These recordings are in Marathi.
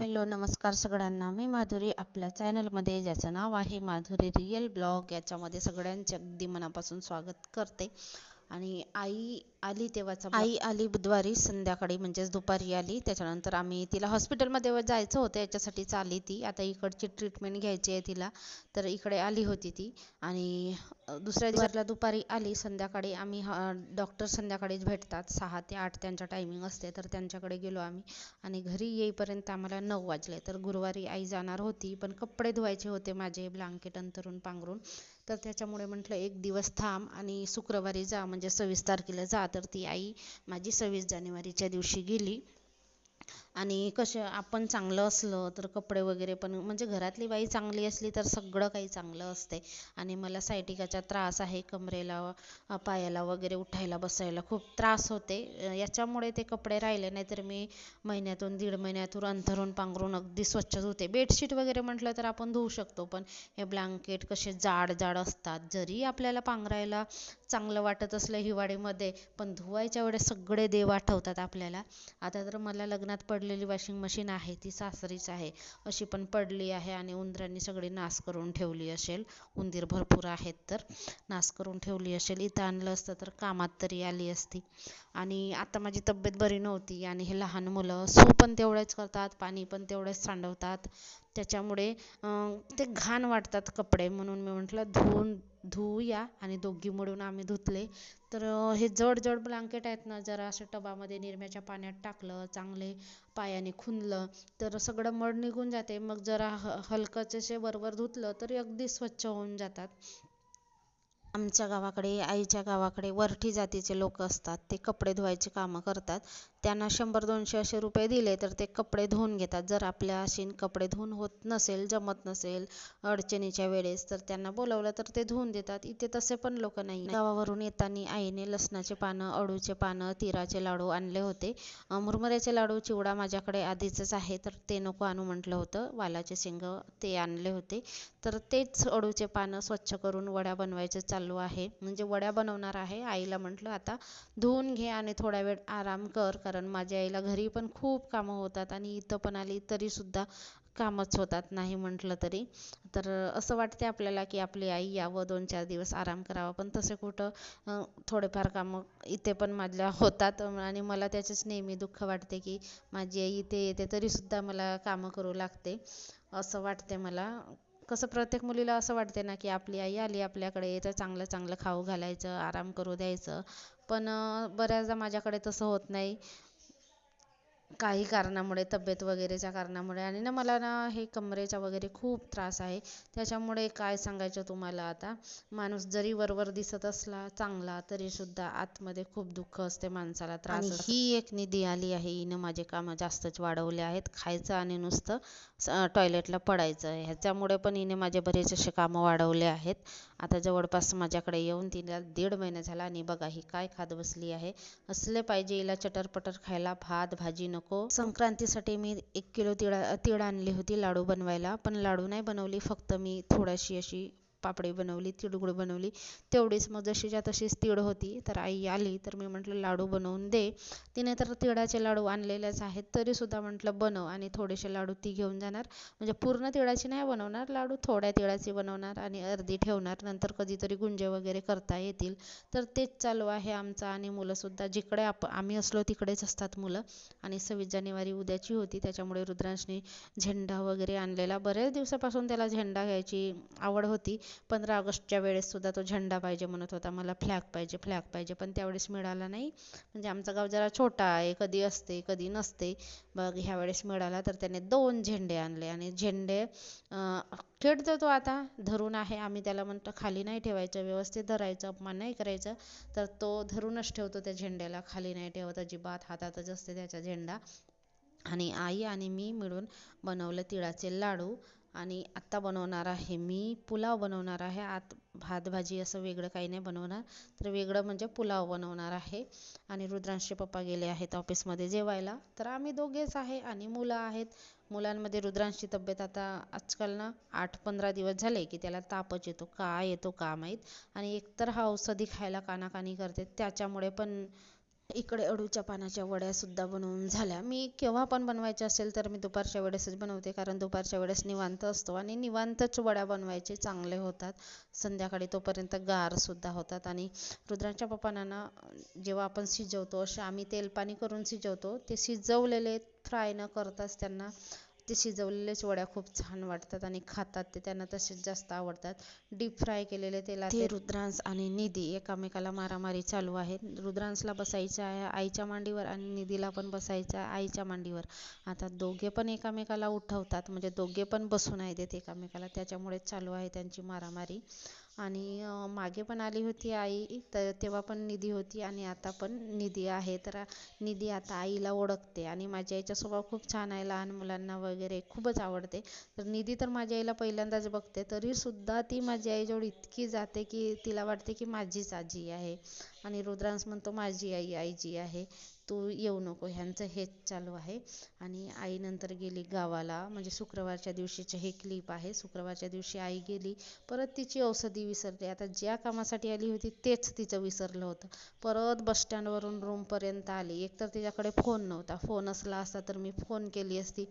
हॅलो नमस्कार सगळ्यांना. मी माधुरी आपल्या चॅनलमध्ये ज्याचं नाव आहे माधुरी रिअल ब्लॉग याच्यामध्ये सगळ्यांचे अगदी मनापासून स्वागत करते. आणि आई आली तेव्हाचा आई आली बुधवारी संध्याकाळी म्हणजेच दुपारी आली. त्याच्यानंतर आम्ही तिला हॉस्पिटलमध्ये जायचं होतं याच्यासाठीच आली ती. आता इकडची ट्रीटमेंट घ्यायची आहे तिला. तर इकडे आली होती ती. आणि दुसऱ्या दिवसाला दुपारी आली. संध्याकाळी आम्ही डॉक्टर संध्याकाळीच भेटतात. सहा ते आठ त्यांचा टायमिंग असते तर त्यांच्याकडे गेलो आम्ही. आणि घरी येईपर्यंत आम्हाला नऊ वाजले. तर गुरुवारी आई जाणार होती पण कपडे धुवायचे होते माझे ब्लँकेट अंतरून पांघरून. तर त्याच्यामुळे म्हटलं एक दिवस थांब आणि शुक्रवारी जा म्हणजे सव्वीस तारखेला जा. तर ती आई माझी सव्वीस जानेवारीच्या दिवशी गेली. आणि कसं आपण चांगलं असलं तर कपडे वगैरे पण म्हणजे घरातली बाई चांगली असली तर सगळं काही चांगलं असते. आणि मला सायटिकाचा त्रास आहे कमरेला पायाला वगैरे उठायला बसायला खूप त्रास होते. याच्यामुळे ते कपडे राहिले नाही तर मी महिन्यातून दीड महिन्यातून अंथरून पांघरून अगदी स्वच्छ धुते बेडशीट वगैरे म्हटलं तर आपण धुवू शकतो पण हे ब्लँकेट कसे जाड जाड असतात जरी आपल्याला पांघरायला चांगलं वाटत असलं हिवाळीमध्ये पण धुवायच्या वेळेस सगळे देव आठवतात आपल्याला. आता तर मला लग्नात पडलेली वॉशिंग मशीन आहे ती सासरीच आहे. अशी पण पडली आहे आणि उंदरांनी सगळी नास करून ठेवली असेल. उंदीर भरपूर आहेत तर नास करून ठेवली असेल. इथं आणलं असतं तर कामात तरी आली असती. आणि आता माझी तब्येत बरी नव्हती आणि हे लहान मुलं सू पण तेवढेच करतात पाणी पण तेवढेच सांडवतात. त्याच्यामुळे ते घाण वाटतात कपडे म्हणून मी म्हटलं धुवून धुवूया आणि दोघी मिळून आम्ही धुतले. तर हे जड जड ब्लँकेट आहेत ना जरा असं टबामध्ये निरम्याच्या पाण्यात टाकलं चांगले पायाने खुनलं तर सगळं मळ निघून जाते. मग जरा ह हलकंच असे वरवर धुतलं तरी अगदी स्वच्छ होऊन जातात. आमच्या गावाकडे आईच्या गावाकडे वरठी जातीचे लोक असतात ते कपडे धुवायचे कामं करतात. त्यांना शंभर दोनशे असे रुपये दिले तर ते कपडे धुवून घेतात. जर आपल्या अशी कपडे धुवून होत नसेल जमत नसेल अडचणीच्या वेळेस तर त्यांना बोलवलं तर ते धुवून देतात. इथे तसे पण लोक नाही. गावावरून येताना आईने लसणाचे पानं अळूचे पानं तिराचे लाडू आणले होते. मुरमुऱ्याचे लाडू चिवडा माझ्याकडे आधीचंच आहे तर ते नको आणू म्हटलं होतं. वालाचे शेंग ते आणले होते. तर तेच अळूचे पानं स्वच्छ करून वड्या बनवायचे चालू आहे. म्हणजे वड्या बनवणार आहे आईला म्हटलं आता धुवून घे आणि थोडा वेळ आराम कर कारण माझ्या आईला घरी पण खूप कामं होतात आणि इथं पण आली तरीसुद्धा कामच होतात नाही म्हटलं तरी. तर असं वाटते आपल्याला की आपली आई यावं दोन चार दिवस आराम करावा. पण तसे कुठं थोडेफार कामं इथे पण माझ्या होतात. आणि मला त्याचेच नेहमी दुःख वाटते की माझी आई इथे येते तरीसुद्धा मला कामं करू लागते. असं वाटते मला. कसं प्रत्येक मुलीला असं वाटते ना की आपली आई आली आपल्याकडे तर चांगलं चांगलं खाऊ घालायचं आराम करू द्यायचं. पण बऱ्याचदा माझ्याकडे तसं होत नाही. काही कारणामुळे तब्येत वगैरेच्या कारणामुळे. आणि ना मला ना हे कमरेचा वगैरे खूप त्रास आहे. त्याच्यामुळे काय सांगायचं तुम्हाला आता? माणूस जरी वरवर दिसत असला चांगला तरीसुद्धा आतमध्ये खूप दुःख असते माणसाला. त्रास ही एक निधी आली आहे. हिनं माझे कामं जास्तच वाढवले आहेत. खायचं आणि नुसतं टॉयलेटला पडायचं ह्याच्यामुळे पण हिने माझे बरेच असे कामं वाढवले आहेत. आता जवळपास माझ्याकडे येऊन तिला दीड महिना झाला आणि बघा ही काय खात बसली आहे. असले पाहिजे हिला चटरपटर खायला भात भाजी नको. संक्रांतीसाठी मी एक किलो तिळा तीळ आणली होती लाडू बनवायला पण लाडू नाही बनवली फक्त मी थोडीशी अशी पापडी बनवली तिळगुळ बनवली. तेवढीच मग जशीच्या तशीच तीळ होती तर आई आली तर मी म्हटलं लाडू बनवून दे. तिने तर तिळाचे लाडू आणलेलेच आहेत तरीसुद्धा म्हटलं बनव. आणि थोडेसे लाडू ती घेऊन जाणार. म्हणजे पूर्ण तिळाची नाही बनवणार लाडू थोड्या तिळाची बनवणार आणि अर्धी ठेवणार. नंतर कधीतरी गुंजे वगैरे करता येतील. तर तेच चालू आहे आमचं आणि मुलंसुद्धा जिकडे आप आम्ही असलो तिकडेच असतात मुलं. आणि सव्वीस जानेवारी उद्याची होती त्याच्यामुळे रुद्रांशने झेंडा वगैरे आणलेला. बऱ्याच दिवसापासून त्याला झेंडा घ्यायची आवड होती. पंधरा ऑगस्टच्या वेळेस सुद्धा तो झेंडा पाहिजे म्हणत होता. मला फ्लॅग पाहिजे फ्लॅग पाहिजे. पण त्यावेळेस मिळाला नाही. म्हणजे आमचा गाव जरा छोटा आहे कधी असते कधी नसते. बघ ह्या वेळेस मिळाला तर त्याने दोन झेंडे आणले. आणि झेंडे खेळतो तो आता धरून आहे. आम्ही त्याला म्हणतो खाली नाही ठेवायचं व्यवस्थित धरायचं अपमान नाही करायचं. तर तो धरूनच ठेवतो त्या झेंड्याला. खाली नाही ठेवत अजिबात हातातच असते त्याचा झेंडा. आणि आई आणि मी मिळून बनवलं तिळाचे लाडू. आणि आत्ता बनवणार आहे मी पुलाव बनवणार आहे. आत भात भाजी असं वेगळं काही नाही बनवणार. तर वेगळं म्हणजे पुलाव बनवणार आहे. आणि रुद्रांशचे पप्पा गेले आहेत ऑफिसमध्ये जेवायला. तर आम्ही दोघेच आहे आणि मुलं आहेत. मुलांमध्ये रुद्रांशची तब्येत आता आजकाल ना आठ पंधरा दिवस झाले की त्याला तापच येतो का येतो का माहीत? आणि एकतर हा औषधी खायला कानाकानी करते. त्याच्यामुळे पण इकडे अडूच्या पानाच्या वड्या सुद्धा बनवून झाल्या. मी केव्हा पण बनवायच्या असेल तर मी दुपारच्या वेळेसच बनवते कारण दुपारच्या वेळेस निवांत असतो आणि निवांतच वड्या बनवायचे चांगले होतात. संध्याकाळी तोपर्यंत गार सुद्धा होतात आणि रुद्रांच्या पप्पांना जेव्हा आपण शिजवतो असे आम्ही तेल पाणी करून शिजवतो ते शिजवलेले फ्राय न करताच त्यांना ते शिजवलेलेच वड्या खूप छान वाटतात आणि खातात ते त्यांना तसेच जास्त आवडतात. डीप फ्राय केलेले तेलात ते रुद्रांश आणि निधी एकामेकाला मारामारी चालू आहे रुद्रांशला बसायचं आहे आईच्या मांडीवर आणि निधीला पण बसायचं आहे आईच्या मांडीवर. आता दोघे पण एकामेकाला उठवतात म्हणजे दोघे पण बसून आहेत एकामेकाला त्याच्यामुळे चालू आहे त्यांची मारामारी. आणि मागे पण आली होती आई तर तेव्हा पण निधी होती आणि आता पण निधी आहे. तर निधी आता आईला ओळखते आणि माझ्या आईचा स्वभाव खूप छान आहे लहान मुलांना वगैरे खूपच आवडते. तर निधी तर माझ्या आईला पहिल्यांदाच बघते तरीसुद्धा ती माझी आईजवळ इतकी जाते की तिला वाटते की माझीच आजी आहे. आणि रुद्रांश म्हणतो माझी आई आईजी आहे. तू येऊ नको ह्यांचं हेच चालू आहे. आणि आई नंतर गेली गावाला म्हणजे शुक्रवारच्या दिवशीचे हे क्लिप आहे. शुक्रवारच्या दिवशी आई गेली परत तिची औषधी विसरली. आता ज्या कामासाठी आली होती तेच तिचं विसरलं होतं. परत बसस्टँडवरून रूमपर्यंत आली. एकतर तिच्याकडे फोन नव्हता. फोन असला असता तर मी फोन केली असती.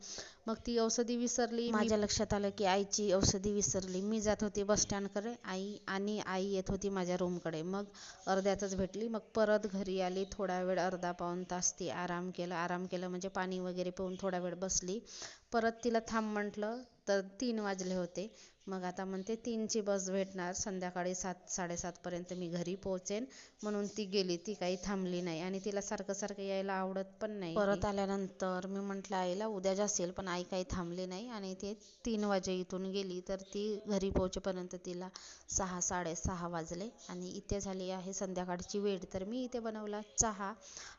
मग ती औषधी विसरली. माझ्या लक्षात आलं की आईची औषधी विसरली. मी जात होती बसस्टँडकडे आई आणि आई येत होती माझ्या रूमकडे मग अर्ध्यातच भेटली. मग परत घरी आली. थोडा वेळ अर्धा पाऊन तास ती आराम केला. आराम केला म्हणजे पाणी वगैरे पिऊन थोडा वेळ बसली. परत तिला थांब म्हटलं तर तीन वाजले होते. मग आता म्हणते तीनची बस भेटणार संध्याकाळी सात साडेसातपर्यंत मी घरी पोहोचेन. म्हणून ती गेली ती काही थांबली नाही आणि तिला सारखं सारखं यायला आवडत पण नाही परत आल्यानंतर मी म्हटलं आईला उद्या जासेल पण आई काही थांबली नाही. आणि ते तीन वाजे इथून गेली तर ती घरी पोहोचेपर्यंत तिला सहा साडेसहा वाजले. आणि इथे झाली आहे संध्याकाळची वेळ. तर मी इथे बनवला चहा.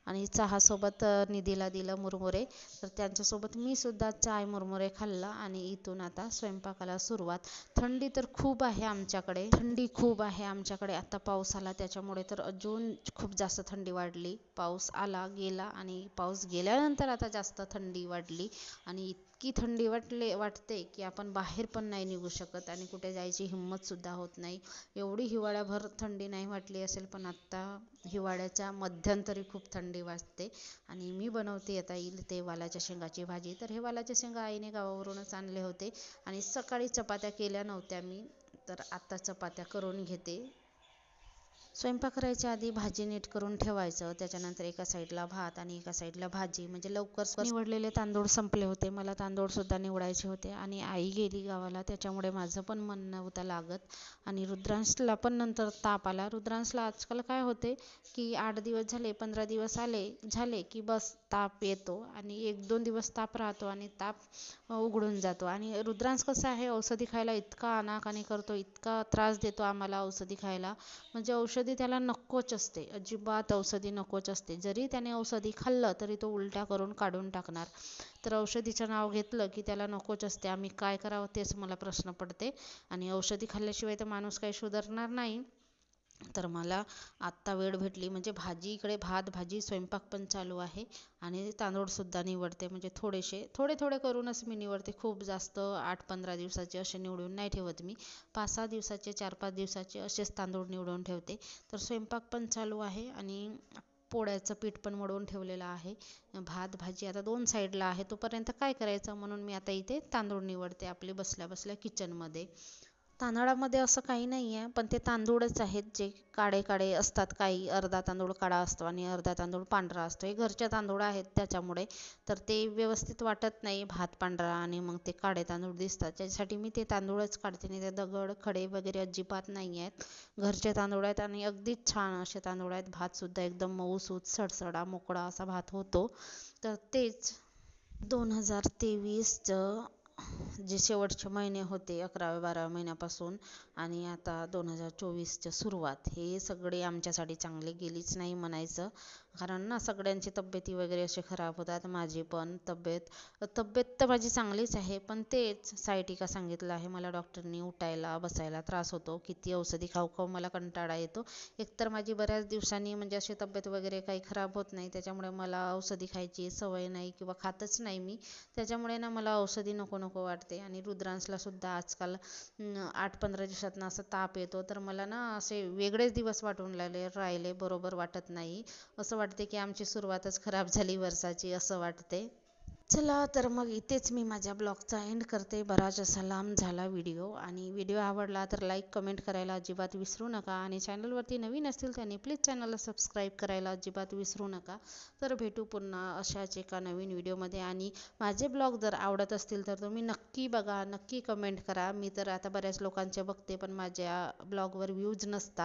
आणि चहासोबत निधीला दिलं मुरमुरे. तर त्यांच्यासोबत मी सुद्धा चाय मुरमुरे खाल्ला. आणि इथून आता स्वयंपाकाला सुरुवात. थंडी तर खूप आहे आमच्याकडे. थंडी खूप आहे आमच्याकडे. आता पाऊस आला त्याच्यामुळे तर अजून खूप जास्त थंडी वाढली. पाऊस आला गेला आणि पाऊस गेल्यानंतर आता जास्त थंडी वाढली. आणि इतकी थंडी वाटले वाटते की आपण बाहेर पण नाही निघू शकत आणि कुठे जायची हिंमतसुद्धा होत नाही. एवढी हिवाळ्याभर थंडी नाही वाटली असेल पण आत्ता हिवाळ्याच्या मध्यंतरी खूप थंडी वाजते. आणि मी बनवते आता येईल ते वालाच्या शेंगाची भाजी. तर हे वालाच्या शेंगा आईने गावावरूनच आणले होते. आणि सकाळी चपात्या केल्या नव्हत्या मी. तर आत्ता चपात्या करून घेते. स्वयंपाक करायच्या आधी भाजी नीट करून ठेवायचं. त्याच्यानंतर एका साईडला भात आणि एका साईडला भाजी. म्हणजे लवकर निवडलेले तांदूळ संपले होते. मला तांदूळसुद्धा निवडायचे होते. आणि आई गेली गावाला. त्याच्यामुळे माझं पण मन नव्हतं लागत. आणि रुद्रांशला पण नंतर ताप आला. रुद्रांशला आजकाल काय होते की आठ दिवस झाले पंधरा दिवस आले झाले की बस ताप येतो. आणि एक दोन दिवस ताप राहतो आणि ताप उघडून जातो. आणि रुद्रांश कसं आहे? औषधी खायला इतका अनाकानी करतो इतका त्रास देतो आम्हाला औषधी खायला. म्हणजे औषध औषधी त्याला नकोच असते. अजिबात औषधी नकोच असते. जरी त्याने औषधी खाल्लं तरी तो उलट्या करून काढून टाकणार. तर औषधीचं नाव घेतलं की त्याला नकोच असते. आम्ही काय करावं तेच मला प्रश्न पडते. आणि औषधी खाल्ल्याशिवाय तर माणूस काही सुधारणार नाही. तर मला आत्ता वेळ भेटली. म्हणजे भाजी इकडे भात भाजी स्वयंपाक पण चालू आहे आणि तांदूळसुद्धा निवडते. म्हणजे थोडेसे थोडे थोडे करूनच मी निवडते. खूप जास्त आठ पंधरा दिवसाचे असे निवडून नाही ठेवत मी. पाच सहा दिवसाचे चार पाच दिवसाचे असेच तांदूळ निवडून ठेवते. तर स्वयंपाक पण चालू आहे आणि पोळ्याचं पीठ पण मळून ठेवलेलं आहे. भात भाजी आता दोन साईडला आहे. तोपर्यंत काय करायचं? म्हणून मी आता इथे तांदूळ निवडते आपले बसल्या बसल्या किचनमध्ये तांदळामध्ये असं काही नाही आहे पण ते तांदूळच आहेत जे काळे काळे असतात. काही अर्धा तांदूळ काळा असतो आणि अर्धा तांदूळ पांढरा असतो. हे घरचे तांदूळ आहेत त्याच्यामुळे तर ते व्यवस्थित वाटत नाही भात पांढरा आणि मग ते काळे तांदूळ दिसतात. त्याच्यासाठी मी ते तांदूळच काढते नाही ते दगड खडे वगैरे अजिबात नाही आहेत. घरचे तांदूळ आहेत आणि अगदीच छान असे तांदूळ आहेत. भातसुद्धा एकदम मऊसूत सडसडा मोकळा असा भात होतो. तर तेच दोन हजार तेवीसचं जे शेवटचे महिने होते अकराव्या बाराव्या महिन्यापासून आणि आता दोन हजार चोवीसच्या सुरुवात हे सगळे आमच्यासाठी चांगले गेलीच नाही म्हणायचं. कारण ना सगळ्यांची तब्येती वगैरे असे खराब होतात माझी पण तब्येत. तब्येत तर माझी चांगलीच आहे पण तेच सायटिका सांगितलं आहे मला डॉक्टरनी उठायला बसायला त्रास होतो. किती औषधी खाऊ खाऊ मला कंटाळा येतो. एकतर माझी बऱ्याच दिवसांनी म्हणजे अशी तब्येत वगैरे काही खराब होत नाही त्याच्यामुळे मला औषधी खायची सवय नाही किंवा खातच नाही मी. त्याच्यामुळे ना मला औषधी नको नको वाटते. आणि रुद्रांशला सुद्धा आजकाल आठ पंधरा दिवसातनं असं ताप येतो. तर मला ना असे वेगळेच दिवस वाटून लागले राहिले बरोबर वाटत नाही. असं वाटते की आमची सुरुवातच खराब झाली वर्षाची असं वाटते. चला तर मग इथेच मी माझ्या ब्लॉगचा एंड करते. बराच असा लांब झाला व्हिडिओ आणि व्हिडिओ आवडला तर लाईक कमेंट करायला अजिबात विसरू नका आणि चॅनलवरती नवीन असतील त्यांनी प्लीज चॅनलला सबस्क्राईब करायला अजिबात विसरू नका. तर भेटू पुन्हा अशाच एका नवीन व्हिडिओमध्ये आणि माझे ब्लॉग जर आवडत असतील तर तुम्ही नक्की बघा नक्की कमेंट करा. मी तर आता बऱ्याच लोकांचे बघते पण माझ्या ब्लॉगवर व्ह्यूज नसतात.